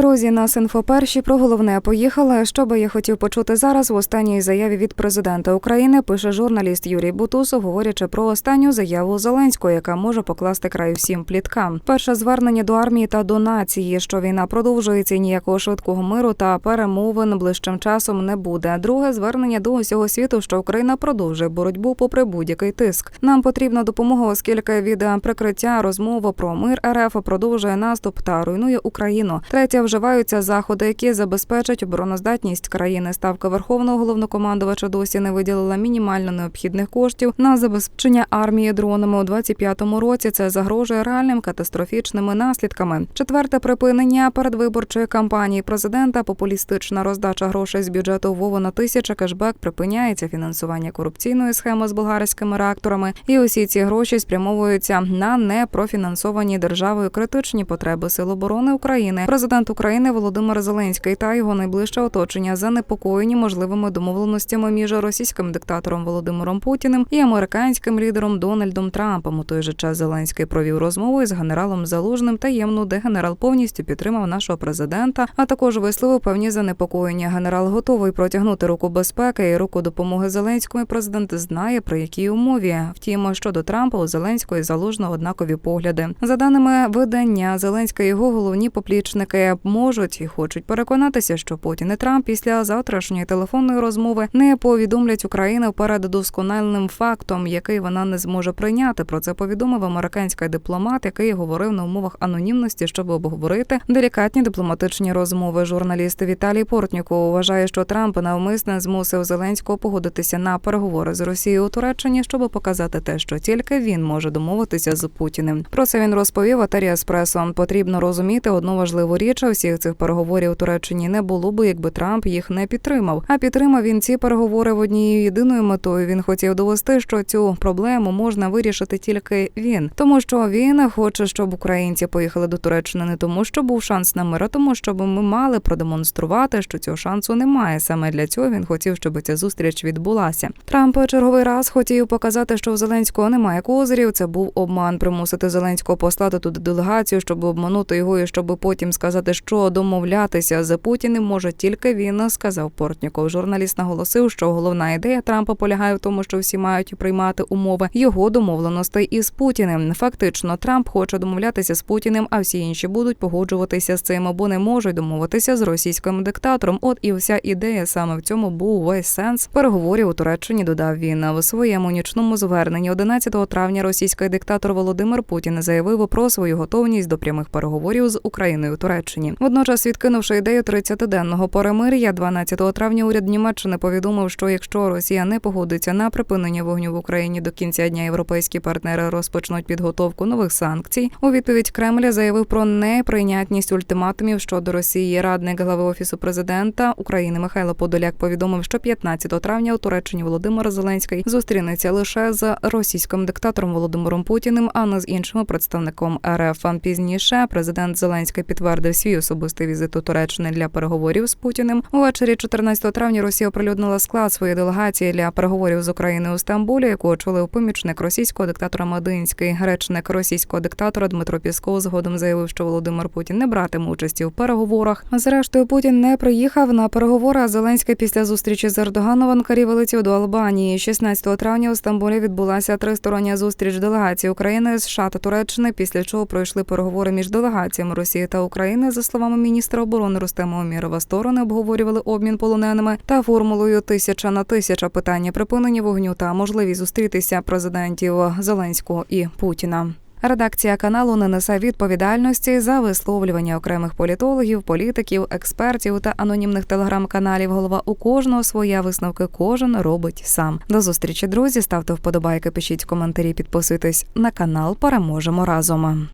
Друзі, нас інфоперші про головне поїхали. Що би я хотів почути зараз в останній заяві від президента України, пише журналіст Юрій Бутусов, говорячи про останню заяву Зеленського, яка може покласти край всім пліткам. Перше звернення до армії та до нації, що війна продовжується, і ніякого швидкого миру та перемовин ближчим часом не буде. Друге звернення до усього світу, що Україна продовжує боротьбу попри будь-який тиск. Нам потрібна допомога, оскільки від прикриття розмова про мир РФ продовжує наступ та руйнує Україну. Третє вживаються заходи, які забезпечать обороноздатність країни. Ставка верховного головнокомандувача досі не виділила мінімально необхідних коштів на забезпечення армії дронами у 25-му році. Це загрожує реальним катастрофічними наслідками. Четверте припинення передвиборчої кампанії президента, популістична роздача грошей з бюджету Вована тисяча кешбек припиняється фінансування корупційної схеми з болгарськими реакторами. І усі ці гроші спрямовуються на непрофінансовані державою критичні потреби Сил оборони України. Президент України Володимир Зеленський та його найближче оточення занепокоєні можливими домовленостями між російським диктатором Володимиром Путіним і американським лідером Дональдом Трампом. У той же час Зеленський провів розмову із генералом Залужним таємну, де генерал повністю підтримав нашого президента, а також висловив певні занепокоєння. Генерал готовий протягнути руку безпеки і руку допомоги Зеленському. Президент знає при якій умові. Втім, щодо Трампа у Зеленського і Залужного однакові погляди. За даними видання, Зеленська його головні поплічники можуть і хочуть переконатися, що Путін і Трамп після завтрашньої телефонної розмови не повідомлять Україну перед досконаленим фактом, який вона не зможе прийняти. Про це повідомив американський дипломат, який говорив на умовах анонімності, щоб обговорити делікатні дипломатичні розмови. Журналіст Віталій Портніков вважає, що Трамп навмисне змусив Зеленського погодитися на переговори з Росією у Туреччині, щоб показати те, що тільки він може домовитися з Путіним. Про це він розповів Атарі Еспресо. Потрібно розуміти одну важливу річ: всіх цих переговорів у Туреччині не було би, якби Трамп їх не підтримав. А підтримав він ці переговори в однією єдиною метою. Він хотів довести, що цю проблему можна вирішити тільки він, тому що він хоче, щоб українці поїхали до Туреччини не тому, що був шанс на мир, а тому, щоб ми мали продемонструвати, що цього шансу немає. Саме для цього він хотів, щоб ця зустріч відбулася. Трамп черговий раз хотів показати, що у Зеленського немає козирів. Це був обман примусити Зеленського послати туди делегацію, щоб обманути його і щоб потім сказати, що домовлятися з Путіним може тільки він, сказав Портніков. Журналіст наголосив, що головна ідея Трампа полягає в тому, що всі мають приймати умови його домовленостей із Путіним. Фактично, Трамп хоче домовлятися з Путіним, а всі інші будуть погоджуватися з цим або не можуть домовитися з російським диктатором. От і вся ідея саме в цьому був весь сенс переговорів у Туреччині. Додав він у своєму нічному зверненні 11 травня. Російський диктатор Володимир Путін заявив про свою готовність до прямих переговорів з Україною у Туреччині. Водночас, відкинувши ідею 30-денного перемир'я, 12 травня уряд Німеччини повідомив, що якщо Росія не погодиться на припинення вогню в Україні до кінця дня, європейські партнери розпочнуть підготовку нових санкцій. У відповідь Кремля заявив про неприйнятність ультиматумів щодо Росії. Радник глави офісу президента України Михайло Подоляк повідомив, що 15 травня у Туреччині Володимир Зеленський зустрінеться лише з російським диктатором Володимиром Путіним, а не з іншим представником РФ. Пізніше президент Зеленський підтвердив свій особистий візит у Туреччини для переговорів з Путіним. Увечері 14 травня Росія оприлюднила склад своєї делегації для переговорів з Україною у Стамбулі, яку очолив помічник російського диктатора Мединський. Речник російського диктатора Дмитро Пісков згодом заявив, що Володимир Путін не братиме участі у переговорах. Зрештою, Путін не приїхав на переговори. а Зеленський після зустрічі з Ердоганом в Анкарі вилетів до Албанії. 16 травня у Стамбулі відбулася тристороння зустріч делегації України, США та Туреччини. Після чого пройшли переговори між делегаціями Росії та України. За словами міністра оборони Рустема Омірова, сторони обговорювали обмін полоненими та формулою тисяча на тисяча питання припинення вогню та можливість зустрітися президентів Зеленського і Путіна. Редакція каналу не несе відповідальності за висловлювання окремих політологів, політиків, експертів та анонімних телеграм-каналів. Голова у кожного своя висновки кожен робить сам. До зустрічі, друзі. Ставте вподобайки, пишіть коментарі, підписуйтесь на канал. Переможемо разом.